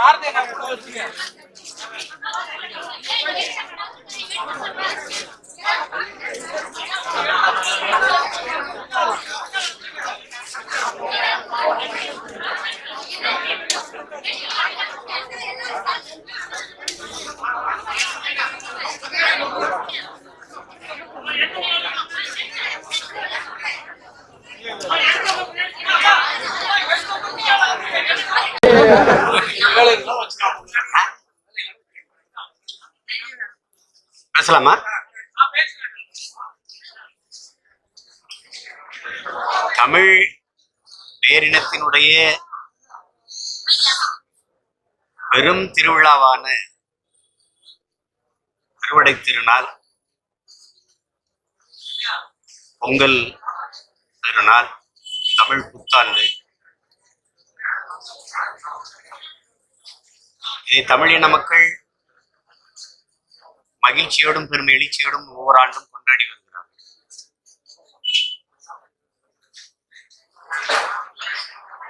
मार देगा பேசலாமா? தமிழ் பேரினத்தினுடைய பெரும் திருவிழாவான அறுவடை திருநாள் பொங்கல் திருநாள் தமிழ் புத்தாண்டு. இதை தமிழின மக்கள் மகிழ்ச்சியோடும் பெரும் எழுச்சியோடும் ஒவ்வொரு ஆண்டும் கொண்டாடி வருகிறார்.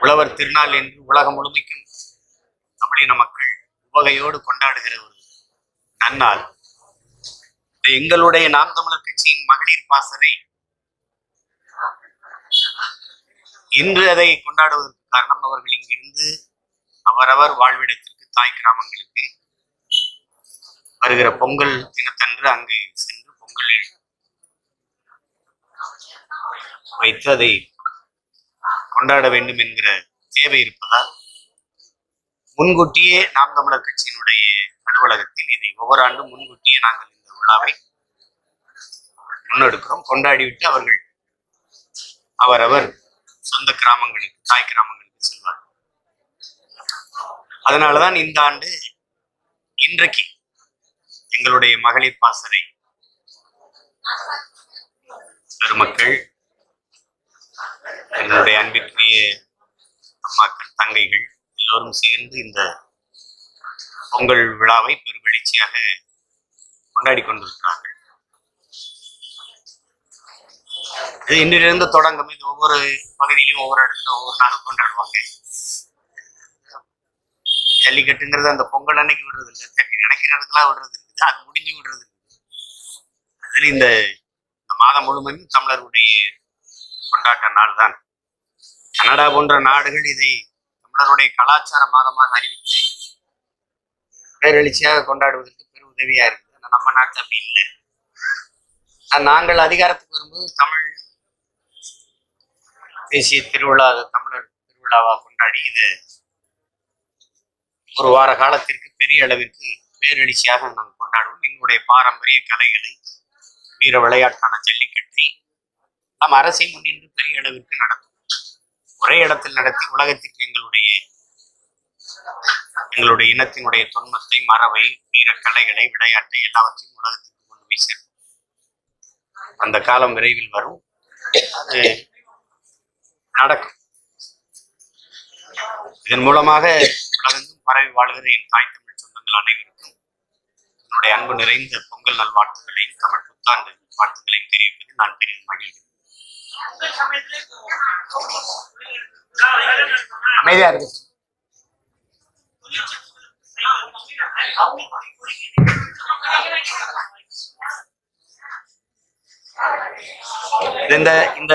உழவர் திருநாள் என்று உலகம் முழுமைக்கும் தமிழின மக்கள் உவகையோடு கொண்டாடுகிற ஒரு நன்னாள். எங்களுடைய நாம் தமிழர் கட்சியின் மகளிர் பாசறை இன்று அதை கொண்டாடுவதற்கு காரணம் அவர்கள் இங்கிருந்து அவரவர் வாழ்விடத்திற்கு தாய் கிராமங்களுக்கு வருகிற பொங்கல் தினத்தன்று அங்கு சென்று பொங்கலில் வைத்து அதை கொண்டாட வேண்டும் என்கிற தேவை இருப்பதால் முன்கூட்டியே நாம் தமிழர் கட்சியினுடைய அலுவலகத்தில் இதை ஒவ்வொரு ஆண்டும் முன்கூட்டியே நாங்கள் இந்த விழாவை முன்னெடுக்கிறோம். கொண்டாடிவிட்டு அவர்கள் அவரவர் சொந்த கிராமங்களுக்கு தாய் கிராமங்களுக்கு செல்வார் அதனாலதான் இந்த ஆண்டு இன்றைக்கு எங்களுடைய மகளிர் பாசறை. பெருமக்கள் எங்களுடைய அன்பிற்குரிய அம்மாக்கள் தங்கைகள் எல்லோரும் சேர்ந்து இந்த பொங்கல் விழாவை பெரும் கொண்டாடி கொண்டிருக்கிறார்கள். இது இன்றிலிருந்து தொடங்கும். இது ஒவ்வொரு பகுதியிலும் ஒவ்வொரு இடத்துல ஒவ்வொரு நாள் கொண்டாடுவாங்க. ஜல்லிக்கட்டுங்கிறது அந்த பொங்கல் அன்னைக்கு விடுறது இல்லை நினைக்கிற இடத்துல விடுறது அது முடிஞ்சு விடுறது. அதில் இந்த மாதம் முழுமையும் தமிழருடைய கொண்டாட்ட நாள் தான். கனடா போன்ற நாடுகள் இதை தமிழருடைய கலாச்சார மாதமாக அறிவித்து பேரெழுச்சியாக கொண்டாடுவதற்கு பெரும் உதவியா இருக்குது. ஆனா நம்ம நாட்டில் அப்படி இல்லை. நாங்கள் அதிகாரத்துக்கு வரும்போது தமிழ் தேசிய திருவிழா தமிழர் திருவிழாவாக கொண்டாடி இதை ஒரு வார காலத்திற்கு பெரிய அளவிற்கு பேரெழுச்சியாக நாங்கள் கொண்டாடுவோம். எங்களுடைய பாரம்பரிய கலைகளை வீர விளையாட்டான ஜல்லிக்கட்டை நாம் அரசை முன்னின்று பெரிய அளவிற்கு நடத்தும். ஒரே இடத்தில் நடத்தி உலகத்திற்கு எங்களுடைய எங்களுடைய இனத்தினுடைய தொன்மத்தை மரபை வீர கலைகளை விளையாட்டை எல்லாவற்றையும் உலகத்திற்கு கொண்டு போய் சேர்ப்போம். அந்த காலம் விரைவில் வரும். அது நடக்கும். இதன் மூலமாக உலகம் பரவி வாழ்கிற என் தாய் தமிழ் சொந்தங்கள் அனைவருக்கும் என்னுடைய அன்பு நிறைந்த பொங்கல் நல்வாழ்த்துக்களையும் தமிழ் புத்தாண்டு வாழ்த்துக்களையும் தெரிவிப்பது நான் பெரிதும் மகிழ்கிறேன். அமைதியா இருக்கு இந்த இந்த